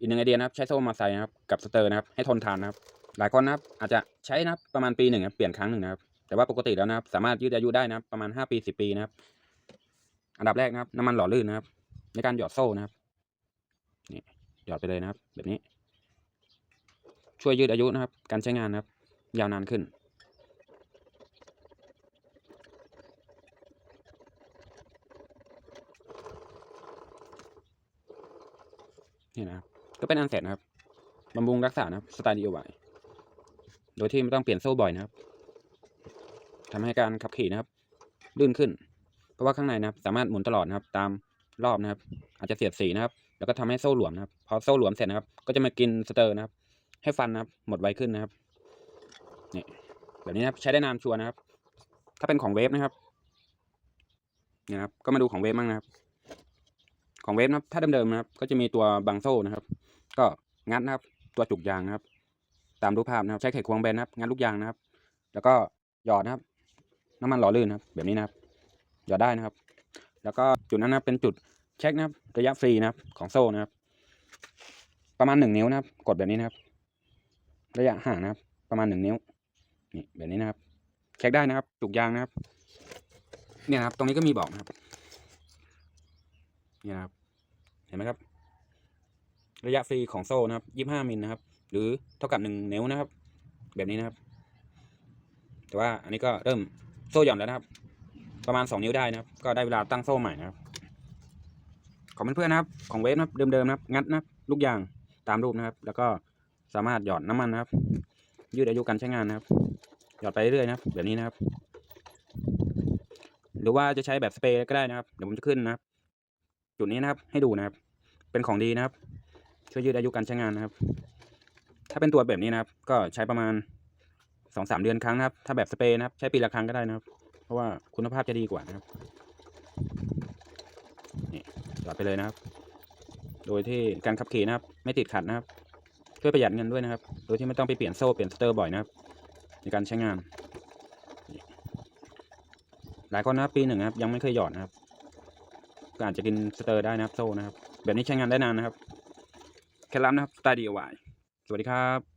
อีกหนึ่งไอเดียนะครับ ใช้โซ่มาใส่นะครับกับสเตอร์นะครับให้ทนทานนะครับ หลายคนนะครับอาจจะใช้นะครับประมาณปีหนึ่งนะเปลี่ยนครั้งหนึ่งนะครับ แต่ว่าปกติแล้วนะครับ สามารถยืดอายุได้นะครับ ประมาณห้าปีสิบปีนะครับ อันดับแรกนะครับน้ำมันหล่อลื่นนะครับ ในการหยอดโซ่นะครับนี่หยอดไปเลยนะครับ แบบนี้ ช่วยยืดอายุนะครับ การใช้งานนะครับ ยาวนานขึ้นนี่นะครับ ก็เป็นอันเสร็จนะครับบำรุงรักษานะครับสไตล์ DIY โดยที่ไม่ต้องเปลี่ยนโซ่บ่อยนะครับทำให้การขับขี่นะครับ ลื่นขึ้น เพราะว่าข้างในนะครับ สามารถหมุนตลอดนะครับ ตามรอบนะครับ อาจจะเสียดสีนะครับ แล้วก็ทำให้โซ่หลวมนะครับพอโซ่หลวมเสร็จนะครับ ก็จะมากินสเตอร์นะครับ ให้ฟันนะครับ หมดไวขึ้นนะครับนี่แบบนี้นะครับใช้ได้นานชัวร์นะครับ ถ้าเป็นของเวฟนะครับนี่นะครับ ก็มาดูของเวฟบ้างนะครับ ของเวฟนะครับ ถ้าเดิมๆนะครับ ก็จะมีตัวบังโซ่นะครับ ก็งัดนะครับ ตัวจุกยางนะครับ ตามรูปภาพนะครับ ใช้ไขควงแบนนะครับงัดลูกยางนะครับ แล้วก็หยอดนะครับ น้ำมันหล่อลื่นนะครับ แบบนี้นะครับ หยอดได้นะครับ แล้วก็จุดนั้นนะครับเป็นจุดเช็คนะครับ ระยะฟรีนะครับ ของโซ่นะครับ ประมาณหนึ่งนิ้วนะครับ กดแบบนี้นะครับ ระยะห่างนะครับ ประมาณหนึ่งนิ้วนี่แบบนี้นะครับ เช็คได้นะครับ จุกยางนะครับเนี่ยครับ ตรงนี้ก็มีบอกนะครับ เนี่ยครับ เห็นไหมครับ ระยะฟรีของโซ่นะครับยี่ห้ามิลนะครับ หรือเท่ากับหนึ่งนิ้วนะครับ แบบนี้นะครับ แต่ว่าอันนี้ก็เริ่มโซ่หย่อนแล้วนะครับ ประมาณสองนิ้วได้นะครับ ก็ได้เวลาตั้งโซ่ใหม่นะครับ ของเพื่อนๆนะครับ ของเวฟนะครับเดิมๆนะครับ งัดนะครับลูกยางตามรูปนะครับ แล้วก็สามารถหยอดน้ำมันนะครับ ยืดอายุการใช้งานนะครับ หยอดไปเรื่อยนะครับ แบบนี้นะครับ หรือว่าจะใช้แบบสเปรย์ก็ได้นะครับ เดี๋ยวผมจะขึ้นนะครับ จุดนี้นะครับให้ดูนะครับ เป็นของดีนะครับ ช่วยยืดอายุการใช้งานนะครับ ถ้าเป็นตัวแบบนี้นะครับ ก็ใช้ประมาณสองสามเดือนครั้งนะครับ ถ้าแบบสเปรย์นะครับ ใช้ปีละครั้งก็ได้นะครับ เพราะว่าคุณภาพจะดีกว่านะครับ นี่หยอดไปเลยนะครับ โดยที่การขับขี่นะครับ ไม่ติดขัดนะครับ ช่วยประหยัดเงินด้วยนะครับ โดยที่ไม่ต้องไปเปลี่ยนโซ่เปลี่ยนสเตอร์บ่อยนะครับ ในการใช้งาน หลายคนนะครับปีหนึ่งนะครับ ยังไม่เคยหยอดนะครับก็อาจจะกินสเตอร์ได้นะครับโซ่นะครับ แบบนี้ใช้งานได้นานนะครับ เคล็ดลับนะครับสไตล์ DIY สวัสดีครับ